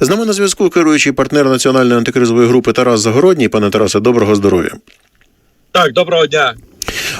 З нами на зв'язку керуючий партнер національної антикризової групи Тарас Загородній. Пане Тарасе, доброго здоров'я. Так, доброго дня.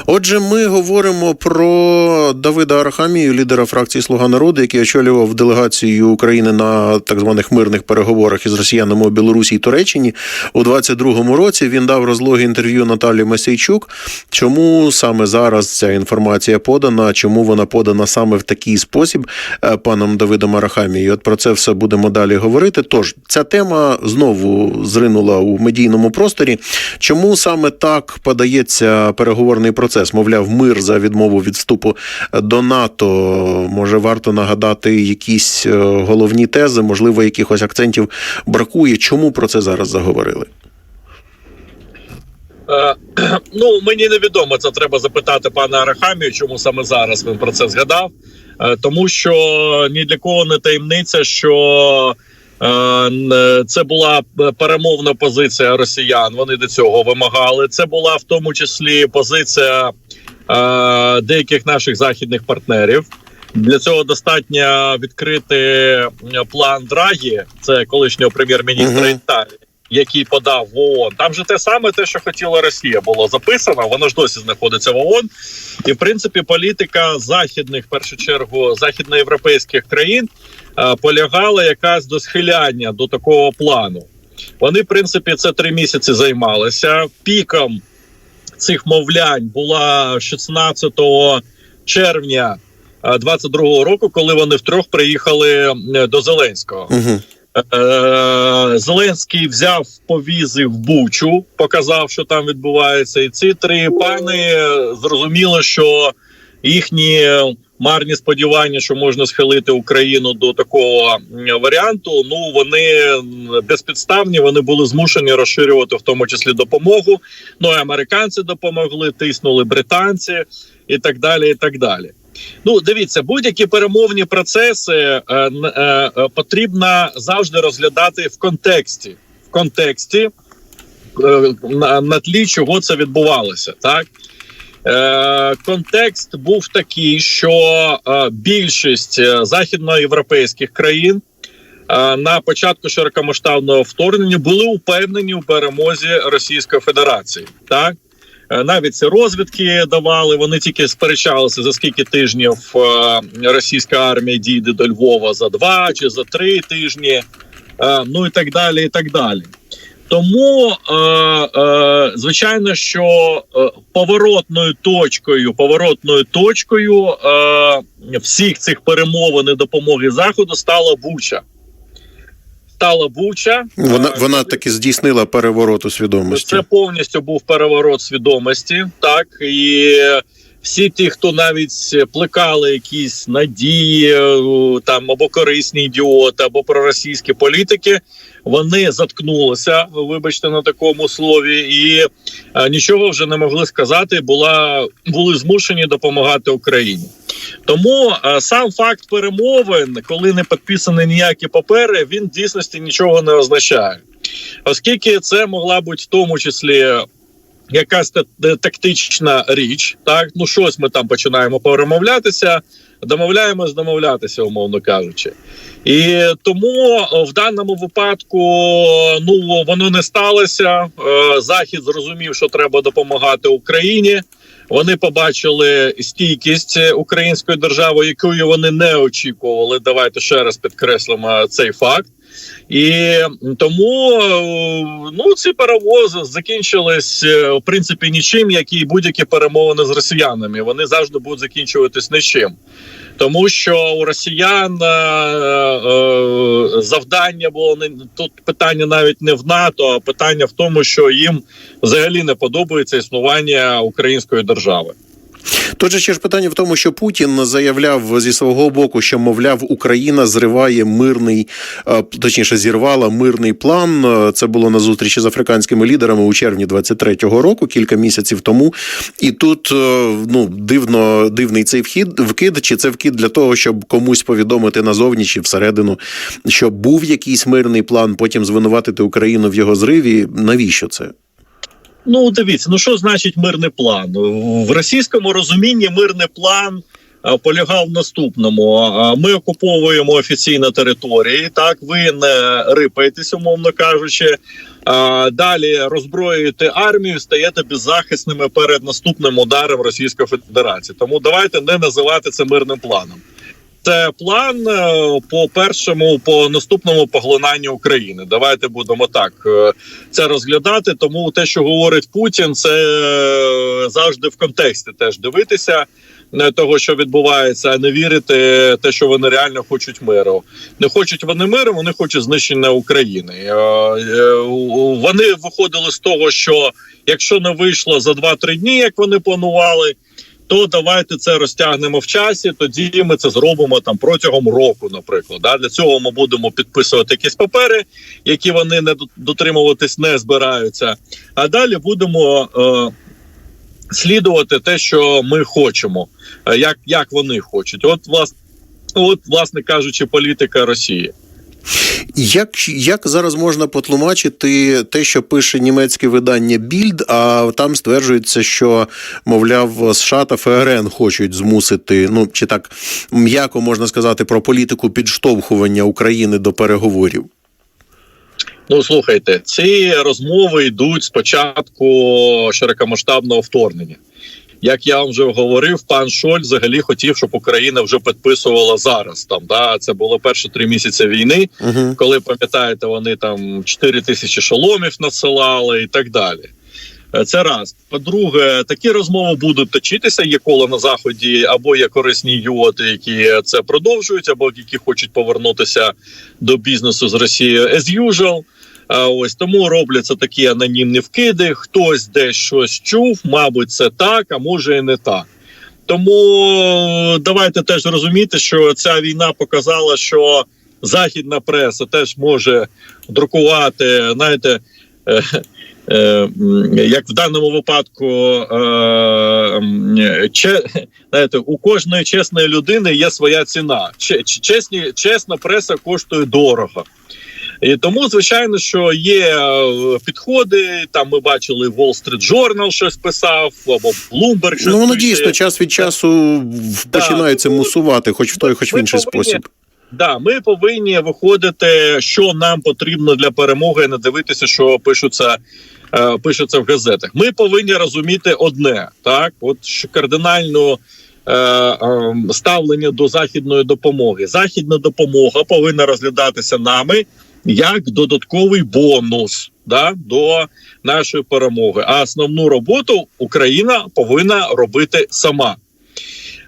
Отже, ми говоримо про Давида Арахамію, лідера фракції Слуга народу, який очолював делегацію України на так званих мирних переговорах із росіянами у Білорусі і Туреччині у 22-му році. Він дав розлоги інтерв'ю Наталі Месейчук. Чому саме зараз ця інформація подана? Чому вона подана саме в такий спосіб е, паном Давидом Арахамією? От про це все будемо далі говорити. Тож ця тема знову зринула у медійному просторі. Чому саме так подається переговорний процес? Мовляв, мир за відмову від вступу до НАТО. Може, варто нагадати якісь е, головні тези, можливо, якихось акцентів бракує. Чому про це зараз заговорили? Е, ну мені невідомо, це треба запитати пана Арахамію, чому саме зараз він про це згадав. Е, тому що ні для кого не таємниця, що це була перемовна позиція росіян. Вони до цього вимагали. Це була в тому числі позиція е, деяких наших західних партнерів. Для цього достатньо відкрити е, план Драгі, це колишнього прем'єр-міністра Мгм. Італії, який подав в ООН. Там же те саме, те, що хотіла Росія, було записано. Воно ж досі знаходиться в ООН. І в принципі, політика західних, в першу чергу, західноєвропейських країн е, полягала якась до схиляння до такого плану. Вони, в принципі, це три місяці займалися. Піком цих мовлянь була 16 червня 22-го року, коли вони втрьох приїхали е, до Зеленського. Угу. Е, Зеленський взяв повізи в Бучу, показав, що там відбувається, і ці три пани е, зрозуміли, що їхні марні сподівання, що можна схилити Україну до такого варіанту. Ну вони безпідставні. Вони були змушені розширювати в тому числі допомогу. Ну і американці допомогли, тиснули британці і так далі. І так далі. Ну, дивіться, будь-які перемовні процеси е, е, потрібно завжди розглядати в контексті. В контексті е, на, на тлі чого це відбувалося, так. Е, контекст був такий, що е, більшість е, західноєвропейських країн на початку широкомасштабного вторгнення були упевнені у перемозі Російської Федерації. Так навіть ці розвідки давали. Вони тільки сперечалися за скільки тижнів російська армія дійде до Львова за два чи за три тижні, ну і так далі. І так далі. Тому е, е, звичайно, що е, поворотною точкою, поворотною точкою е, всіх цих перемовин і допомоги заходу стала Буча. Стала Буча. Вона вона таки здійснила переворот у свідомості. це повністю був переворот свідомості, так і всі ті, хто навіть плекали якісь надії, там або корисні ідіоти, або проросійські політики, вони заткнулися, вибачте, на такому слові, і е, нічого вже не могли сказати. Була були змушені допомагати Україні. Тому е, сам факт перемовин, коли не підписані ніякі папери, він в дійсності нічого не означає, оскільки це могла бути в тому числі. Якась та- тактична річ, так ну щось ми там починаємо перемовлятися, домовляємось домовлятися, умовно кажучи. І тому е, в даному випадку ну воно не сталося. Е, Захід зрозумів, що треба допомагати Україні. Вони побачили стійкість української держави, якої вони не очікували. Давайте ще раз підкреслимо цей факт. І тому е, ну ці перевози закінчились е, в принципі нічим, як і будь-які перемовини з росіянами. Вони завжди будуть закінчуватись нічим. Тому що у росіян е, е, завдання було не тут питання навіть не в НАТО, а питання в тому, що їм взагалі не подобається існування української держави. Же ще ж питання в тому, що Путін заявляв зі свого боку, що мовляв, Україна зриває мирний, е, точніше, зірвала мирний план. Це було на зустрічі з африканськими лідерами у червні 23-го року, кілька місяців тому. І тут е, ну дивно дивний цей вхід вкид, чи це вкид для того, щоб комусь повідомити назовні чи всередину, що був якийсь мирний план, потім звинуватити Україну в його зриві. Навіщо це? Ну, дивіться, ну що значить мирний план? В російському розумінні мирний план е, полягав в наступному: ми окуповуємо офіційно території. Так, ви не рипаєтесь, умовно кажучи. Далі роззброюєте армію, стаєте беззахисними перед наступним ударом Російської Федерації. Тому давайте не називати це мирним планом. Це план е, по першому, по наступному поглинанню України. Давайте будемо так е, це розглядати. Тому те, що говорить Путін, це е, завжди в контексті теж дивитися не того, що відбувається, а не вірити те, що вони реально хочуть миру. Не хочуть вони миру, вони хочуть знищення України. Вони виходили з того, що якщо не вийшло за 2-3 дні, як вони планували. То давайте це розтягнемо в часі. Тоді ми це зробимо там протягом року. Наприклад, да для цього ми будемо підписувати якісь папери, які вони не дотримуватись не збираються. А далі будемо е, слідувати те, що ми хочемо, е, як, як вони хочуть. От власне, от, власне кажучи, політика Росії. Як, як зараз можна потлумачити те, що пише німецьке видання Більд, а там стверджується, що мовляв США та ФРН хочуть змусити, ну чи так м'яко можна сказати, про політику підштовхування України до переговорів? Ну слухайте, ці розмови йдуть з початку широкомасштабного вторгнення. Як я вам вже говорив, пан Шоль взагалі хотів, щоб Україна вже підписувала зараз. Там да це було перші три місяці війни, Угу. коли пам'ятаєте, вони там 4 тисячі шоломів надсилали і так далі. Е, Це раз. По-друге, такі розмови будуть точитися. Є коло на заході, або є корисні ідіоти, які це продовжують, або які хочуть повернутися до бізнесу з Росією as usual. А ось тому робляться такі анонімні вкиди. Хтось десь щось чув, мабуть, це так, а може і не так. Тому давайте теж розуміти, що ця війна показала, що західна преса теж може друкувати, знаєте, е, е, як в даному випадку, е, че, знаєте, у кожної чесної людини є своя ціна. Че- Чесні, чесна преса коштує дорого. І тому, звичайно, що є е, підходи. Там ми бачили Wall Street Journal щось писав, або Bloomberg щось Ну воно пише. дійсно час від часу в- починається мусувати, хоч в той, хоч в інший повинні- спосіб. Да, ми повинні виходити, що нам потрібно для перемоги, не дивитися, що пишуться, е, пишуться в газетах. Ми повинні розуміти одне, так от що кардинальну е, е, ставлення до західної допомоги. Західна допомога повинна розглядатися нами як додатковий бонус да, до нашої перемоги. А основну роботу Україна повинна робити сама.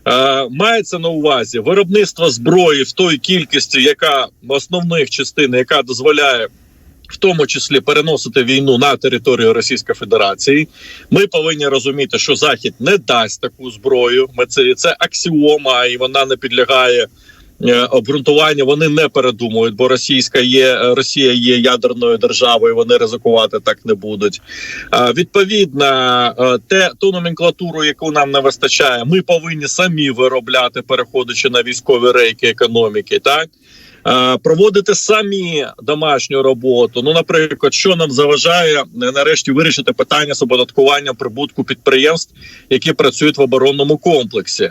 Е, мається на увазі виробництво зброї в той кількості, яка основних частин, яка дозволяє. В тому числі переносити війну на територію Російської Федерації, ми повинні розуміти, що Захід не дасть таку зброю. Ми це це аксіома, і вона не підлягає е, обґрунтуванню. Вони не передумують, бо російська є Росія є ядерною державою. Вони ризикувати так не будуть. Е, Відповідно, е, те ту номенклатуру, яку нам не вистачає, ми повинні самі виробляти, переходячи на військові рейки економіки, так. Е, Проводити самі домашню роботу. Ну, наприклад, що нам заважає е, нарешті вирішити питання з оподаткуванням прибутку підприємств, які працюють в оборонному комплексі.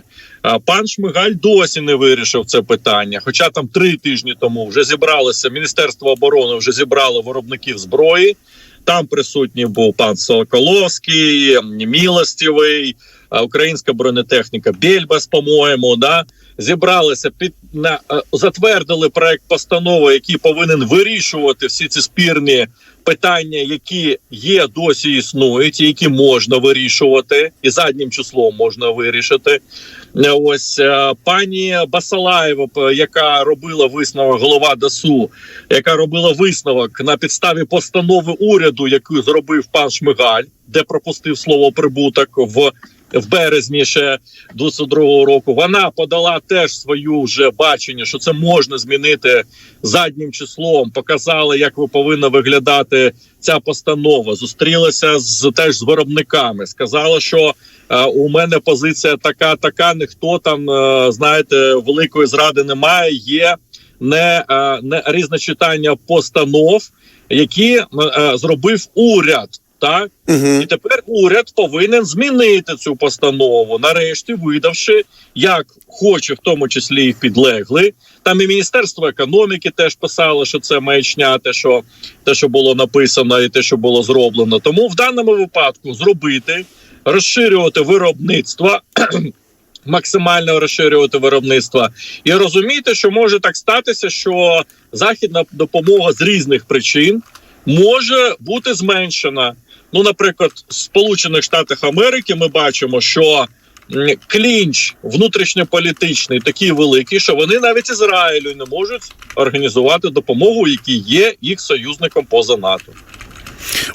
Е, Пан Шмигаль досі не вирішив це питання. Хоча там три тижні тому вже зібралося Міністерство оборони, вже зібрало виробників зброї. Там присутній був пан Соколовський, Мілостівий, українська бронетехніка Бельбас, по-моєму, да зібралися під на е, затвердили проект постанови, який повинен вирішувати всі ці спірні питання, які є досі існують, і які можна вирішувати, і заднім числом можна вирішити. Е, Ось е, пані Басалаєва, яка робила висновок, голова ДАСУ, яка робила висновок на підставі постанови уряду, яку зробив пан Шмигаль, де пропустив слово прибуток в. В березні ще 22-го року вона подала теж свою вже бачення, що це можна змінити заднім числом. Показали, як ви повинна виглядати ця постанова. Зустрілася з теж з виробниками. Сказала, що е, у мене позиція така, така. Ніхто там е, знаєте, великої зради немає. Є не, е, не різне читання постанов, які е, зробив уряд. Так Угу. і тепер уряд повинен змінити цю постанову, нарешті видавши, як хоче, в тому числі і підлегли. Там і міністерство економіки теж писало, що це маячня, те, що те, що було написано, і те, що було зроблено. Тому в даному випадку зробити, розширювати виробництво. Максимально розширювати виробництво і розуміти, що може так статися, що західна допомога з різних причин може бути зменшена. Ну, наприклад, в Сполучених Штатах Америки ми бачимо, що клінч внутрішньополітичний такий великий, що вони навіть Ізраїлю не можуть організувати допомогу, який є їх союзником поза НАТО.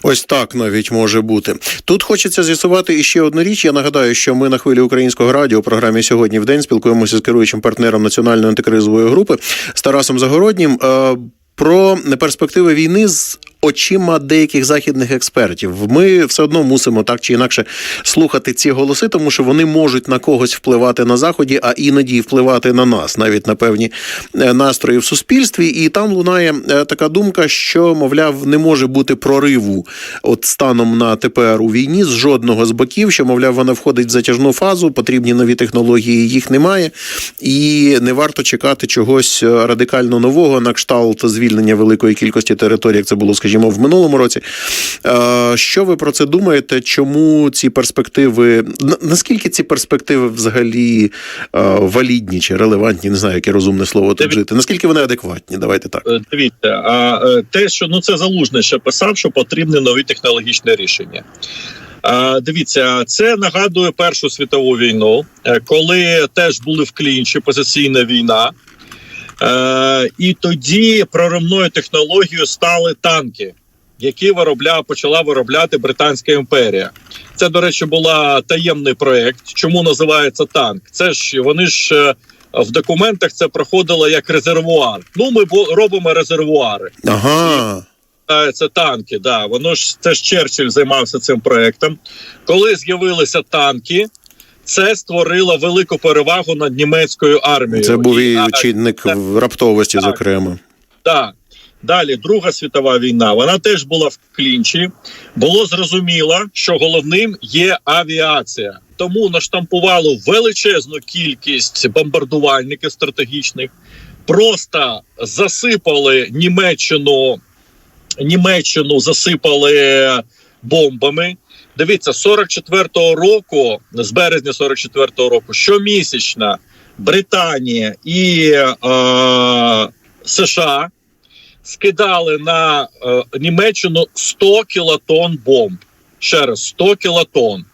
Ось так навіть може бути. Тут хочеться з'ясувати іще одну річ. Я нагадаю, що ми на хвилі українського радіо у програмі сьогодні в день спілкуємося з керуючим партнером національної антикризової групи з Тарасом Загороднім. е, Про перспективи війни з очима деяких західних експертів. Ми все одно мусимо так чи інакше слухати ці голоси, тому що вони можуть на когось впливати на заході, а іноді впливати на нас, навіть на певні е, настрої в суспільстві. І там лунає е, така думка, що мовляв не може бути прориву от станом на тепер у війні з жодного з боків, що мовляв вона входить в затяжну фазу, потрібні нові технології, їх немає, і не варто чекати чогось е, радикально нового на кшталт звільнення великої кількості територій, як це було, скажімо, в минулому році. Е, Що ви про це думаєте? Чому ці перспективи наскільки ці перспективи взагалі е, валідні чи релевантні? Не знаю, яке розумне слово тут жити. Наскільки вони адекватні? Давайте так. Е, Дивіться, а те, що ну це залужне ще писав, що потрібні нові технологічні рішення. Дивіться, це нагадує Першу світову війну, коли теж були в клінчі позиційна війна. Е, І тоді проривною технологією стали танки, які виробляв, почала виробляти Британська імперія. Це, до речі, була таємний проект. Чому називається танк? Це ж вони ж е, в документах це проходило як резервуар. Ну, ми робимо резервуари. Ага. Це танки, да. Воно ж це ж Черчилль займався цим проектом. Коли з'явилися танки, це створило велику перевагу над німецькою армією. Це був і чинник в раптовості, Так. зокрема. Так. Далі, Друга світова війна, вона теж була в клінчі. Було зрозуміло, що головним є авіація. Тому наштампували величезну кількість бомбардувальників стратегічних, просто засипали Німеччину, Німеччину засипали бомбами. Дивіться, 44-го року, з березня 44-го року, щомісячно Британія і е, США скидали на е, Німеччину 100 кілотон бомб. Ще раз 100 кілотон.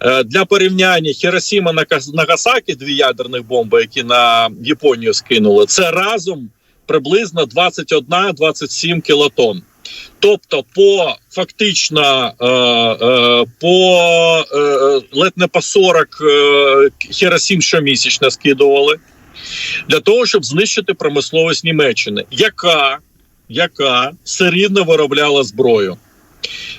Е, для порівняння Хіросіма на Нагасакі, дві ядерних бомби, які на Японію скинули, це разом приблизно 21-27 кілотон. Тобто, по фактично е, е, по е, ледь не по 40 е, Хіросім щомісячно скидували для того, щоб знищити промисловість Німеччини, яка, яка все рівно виробляла зброю.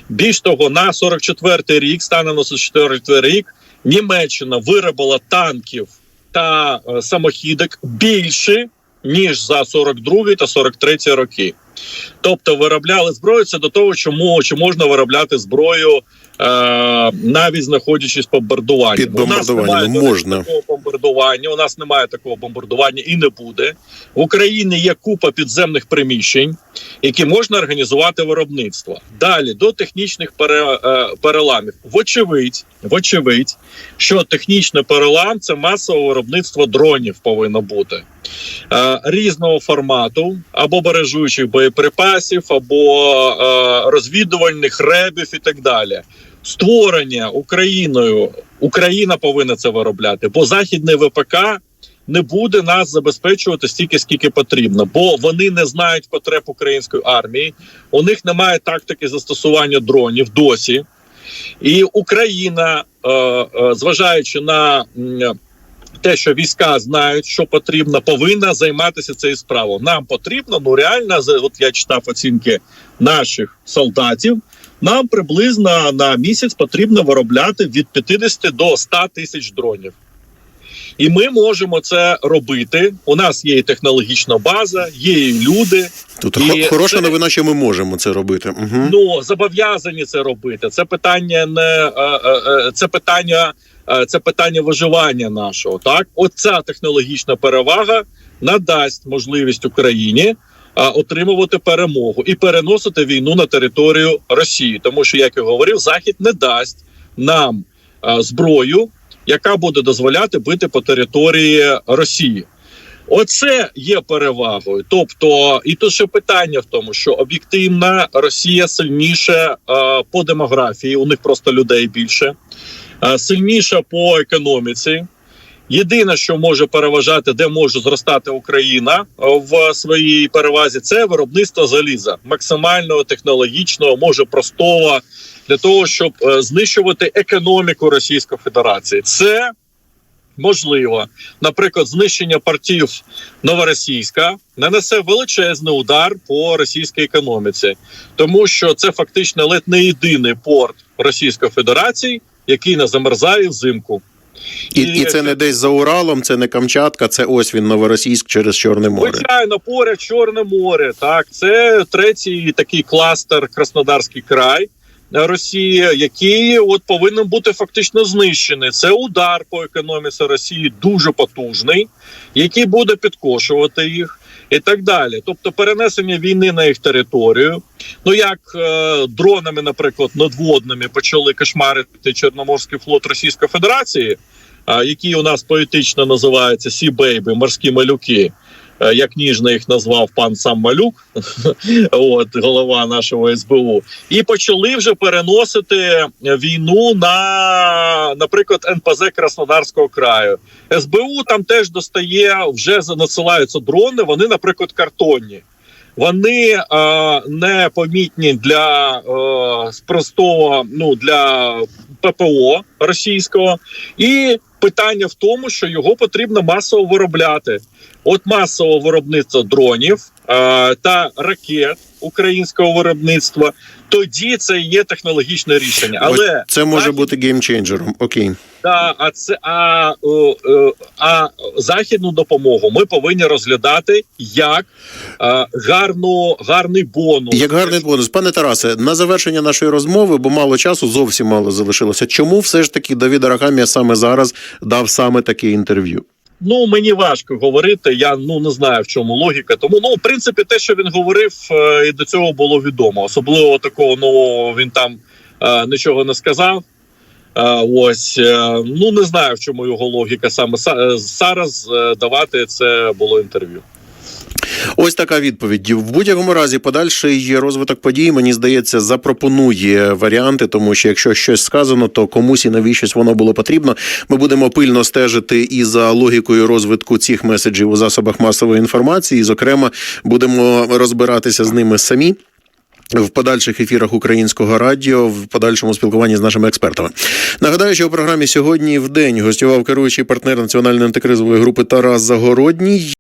Більш того, на 44-й рік, станом на 44-й рік, Німеччина виробила танків та самохідок більше, ніж за 42 та 43 роки. Тобто виробляли зброю це до того, чому чи можна виробляти зброю е, навіть знаходячись по бомбардуванню. Під У нас немає, можна. такого бомбардування. У нас немає такого бомбардування і не буде. В Україні є купа підземних приміщень, які можна організувати виробництво. Далі до технічних пере, е, переламів. Вочевидь, вочевидь, що технічний перелам це масове виробництво дронів повинно бути. Е, різного формату, або бережучих боєприпасів, або е, розвідувальних ребів і так далі. Створення Україною, Україна повинна це виробляти, бо західний ВПК не буде нас забезпечувати стільки, скільки потрібно, бо вони не знають потреб української армії. У них немає тактики застосування дронів досі. І Україна, е, зважаючи на те, що війська знають, що потрібно, повинна займатися цією справою. Нам потрібно, ну реально, от я читав оцінки наших солдатів. Нам приблизно на місяць потрібно виробляти від 50 до 100 тисяч дронів. І ми можемо це робити. У нас є і технологічна база, є і люди. Тут І хороша це- новина, що ми можемо це робити. Угу. Ну зобов'язані це робити. Це питання не е, е, е, це питання, це питання виживання нашого. Так, оця технологічна перевага надасть можливість Україні е, отримувати перемогу і переносити війну на територію Росії, тому що як я говорив, Захід не дасть нам е, зброю, яка буде дозволяти бити по території Росії. Оце є перевагою. Тобто, і тут ще питання в тому, що об'єктивна Росія сильніше е, по демографії, у них просто людей більше, е, сильніша по економіці. Єдине, що може переважати, де може зростати Україна в своїй перевазі, це виробництво заліза, максимального технологічного, може простого для того, щоб е, знищувати економіку Російської Федерації. Це можливо. Наприклад, знищення портів Новоросійська нанесе величезний удар по російській економіці, тому що це фактично ледь не єдиний порт Російської Федерації, який не замерзає взимку. І, і це не десь за Уралом, це не Камчатка, це ось він Новоросійськ через Чорне море. Звичайно, поряд Чорне море. Так, це третій такий кластер Краснодарський край. е, Росії, який от повинен бути фактично знищений. Це удар по економіці Росії дуже потужний, який буде підкошувати їх і так далі. Тобто, перенесення війни на їх територію. Ну як е, дронами, наприклад, надводними почали кошмарити Чорноморський флот Російської Федерації, е, який у нас поетично називається Сі Бейби, морські малюки. Е, Як ніжно їх назвав пан сам малюк, от голова нашого СБУ, і почали вже переносити війну на, наприклад, НПЗ Краснодарського краю. СБУ там теж достає, вже надсилаються дрони. Вони, наприклад, картонні. Вони е, не помітні для е, простого, ну для ППО російського, і питання в тому, що його потрібно масово виробляти. От масового виробництва дронів е, та ракет українського виробництва. Тоді це є технологічне рішення, але це може Захід- бути геймченджером. Окей. та а це а, е, е, а західну допомогу ми повинні розглядати як е, гарну гарний бонус. Як гарний бонус, пане Тарасе, на завершення нашої розмови, бо мало часу, зовсім мало залишилося. Чому все ж таки Давід Арахамія саме зараз дав саме таке інтерв'ю? Ну мені важко говорити. Я ну не знаю в чому логіка. Тому ну в принципі, те, що він говорив, е, і до цього було відомо. Особливо такого нового він там е, нічого не сказав. Е, ось е, ну не знаю, в чому його логіка саме Са- е, зараз е, давати це було інтерв'ю. Ось така відповідь. В будь-якому разі, подальший розвиток подій, мені здається, запропонує варіанти, тому що якщо щось сказано, то комусь і навіщось воно було потрібно. Ми будемо пильно стежити і за логікою розвитку цих меседжів у засобах масової інформації. І, зокрема, будемо розбиратися з ними самі. В подальших ефірах українського радіо в подальшому спілкуванні з нашими експертами. Нагадаю, що у програмі сьогодні в день гостював керуючий партнер національної антикризової групи Тарас Загородній.